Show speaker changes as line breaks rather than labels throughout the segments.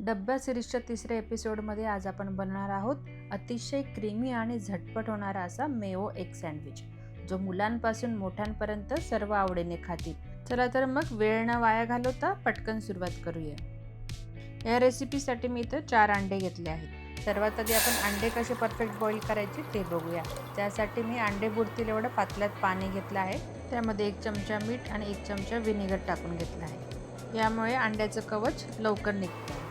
डब्बा सिरीजच्या तिसऱ्या एपिसोडमध्ये आज आपण बनवणार आहोत अतिशय क्रीमी आणि झटपट होणारा असा मेओ एग सँडविच जो मुलांपासून मोठ्यांपर्यंत सर्व आवडीने खातील. चला तर मग वेळ न वाया घालवता पटकन सुरुवात करूया. या रेसिपीसाठी मी इथं चार अंडे घेतले आहेत. सर्वात आधी आपण अंडे कसे परफेक्ट बॉईल करायचे ते बघूया. त्यासाठी मी अंडे बुडतील एवढं पातल्यात पाणी घेतलं आहे. त्यामध्ये एक चमचा मीठ आणि एक चमचा विनेगर टाकून घेतलं आहे. यामुळे अंड्याचं कवच लवकर निघतं.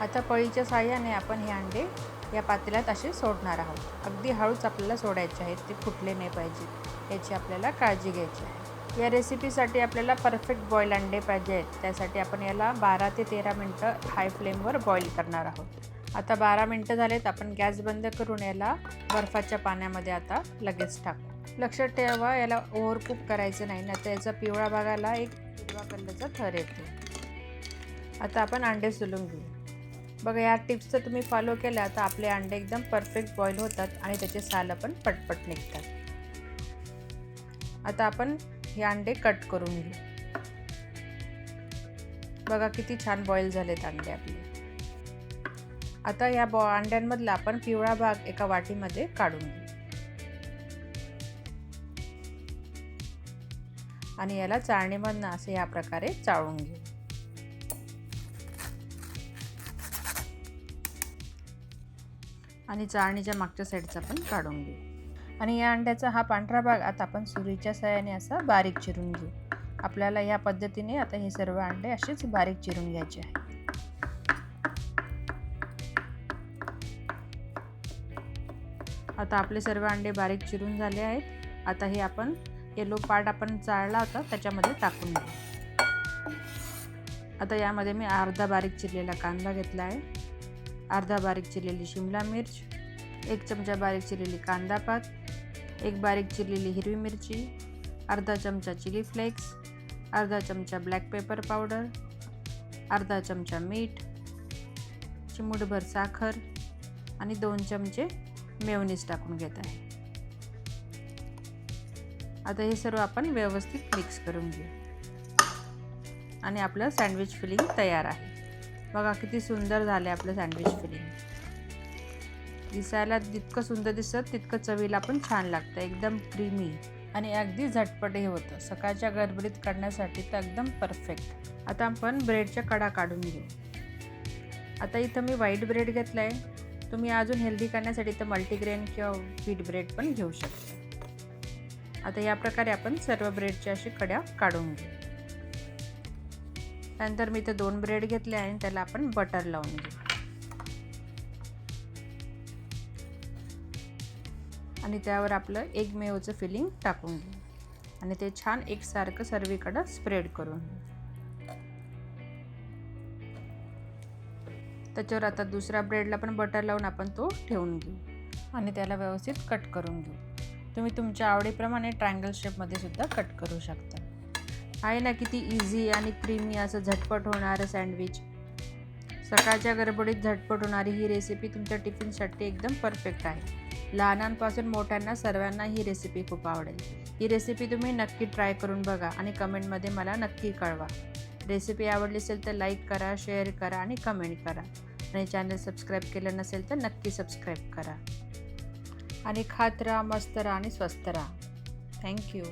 आता पळीच्या साह्याने आपण हे अंडे या पातेल्यात असे सोडणार आहोत. अगदी हळूच आपल्याला सोडायचे आहेत ते फुटले नाही पाहिजे याची आपल्याला काळजी घ्यायची आहे. या रेसिपीसाठी आपल्याला परफेक्ट बॉईल अंडे पाहिजे आहेत. त्यासाठी आपण याला बारा ते तेरा मिनटं हाय फ्लेमवर बॉईल करणार आहोत. आता बारा मिनटं झालेत आपण गॅस बंद करून याला बर्फाच्या पाण्यामध्ये आता लगेच टाकू. लक्षात ठेवा याला ओव्हरकूक करायचं नाही ना तर याचा पिवळा भागाला एक हिरवा कलरचा थर येतो. आता आपण अंडे सोलून घेऊ. बघा या टिप्स जर तुम्ही फॉलो केल्या तर आपले अंडे एकदम परफेक्ट बॉईल होतात आणि त्याचे साल पण पटपट निघतात. आता आपण हे अंडे कट करून घेऊ. बघा किती छान बॉईल झालेत अंडे आपले. आता या बॉ अंड्यांमधला आपण पिवळा भाग एका वाटीमध्ये काढून घेऊ. आणि याला चाळणीमधनं असे या प्रकारे चाळून घेऊ. आणि चाळणीच्या मागच्या साईडचा पण काढून घेऊ. आणि या अंड्याचा हा पांढरा भाग आता आपण सुरीच्या सहाय्याने असा बारीक चिरून घेऊ. आपल्याला या पद्धतीने आता हे सर्व अंडे असेच बारीक चिरून घ्यायचे आहे आता आपले सर्व अंडे बारीक चिरून झाले आहेत. आता हे आपण येलो पार्ट आपण चाळला होता त्याच्यामध्ये टाकून घेऊ. आता यामध्ये मी अर्धा बारीक चिरलेला कांदा घेतला आहे. अर्धा बारीक चिरलेली शिमला मिर्च एक चमचा बारीक चिरलेली कांदापात एक बारीक चिरलेली हिरवी मिरची अर्धा चमचा चिली फ्लेक्स अर्धा चमचा ब्लॅक पेपर पावडर अर्धा चमचा मीठ चिमूटभर साखर आणि दोन चमचे मेवनीस टाकून घेत आहे. आता हे सर्व आपण व्यवस्थित मिक्स करून घेऊ. आणि आपलं सँडविच फिलिंग तयार आहे. बघा किती सुंदर झाले आपलं सँडविच फिलिंग दिसायला जितकं सुंदर दिसत तितकं चवीला पण छान लागतं एकदम क्रीमी आणि अगदी झटपटही होतं. सकाळच्या गडबडीत काढण्यासाठी तर एकदम परफेक्ट आता आपण ब्रेडच्या कडा काढून घेऊ. आता इथं मी व्हाईट ब्रेड घेतला आहे तुम्ही अजून हेल्दी करण्यासाठी तर मल्टीग्रेन किंवा व्हीट ब्रेड पण घेऊ शकता. आता या प्रकारे आपण सर्व ब्रेडच्या अशी कड्या काढून घेऊ. त्यानंतर मी इथं दोन ब्रेड घेतले आणि त्याला आपण बटर लावून घेऊ. आणि त्यावर आपलं एक मेवचं फिलिंग टाकून घेऊ. आणि ते छान एकसारखं सर्वीकडं स्प्रेड करून त्याच्यावर आता दुसऱ्या ब्रेडला पण बटर लावून आपण तो ठेवून घेऊ. आणि त्याला व्यवस्थित कट करून घेऊ. तुम्ही तुमच्या आवडीप्रमाणे ट्रायंगल शेपमध्ये सुद्धा कट करू शकता. आहे ना किती इझी आणि क्रीमी असं झटपट होणारं सँडविच सकाळच्या गडबडीत झटपट होणारी ही रेसिपी तुमच्या टिफिनसाठी एकदम परफेक्ट आहे. लहानांपासून मोठ्यांना सर्वांना ही रेसिपी खूप आवडेल. ही रेसिपी तुम्ही नक्की ट्राय करून बघा आणि कमेंटमध्ये मला नक्की कळवा. रेसिपी आवडली असेल तर लाईक करा शेअर करा आणि कमेंट करा. आणि चॅनल सबस्क्राईब केलं नसेल तर नक्की सबस्क्राईब करा. आणि खात राहा मस्त राहा आणि स्वस्त राहा. थँक्यू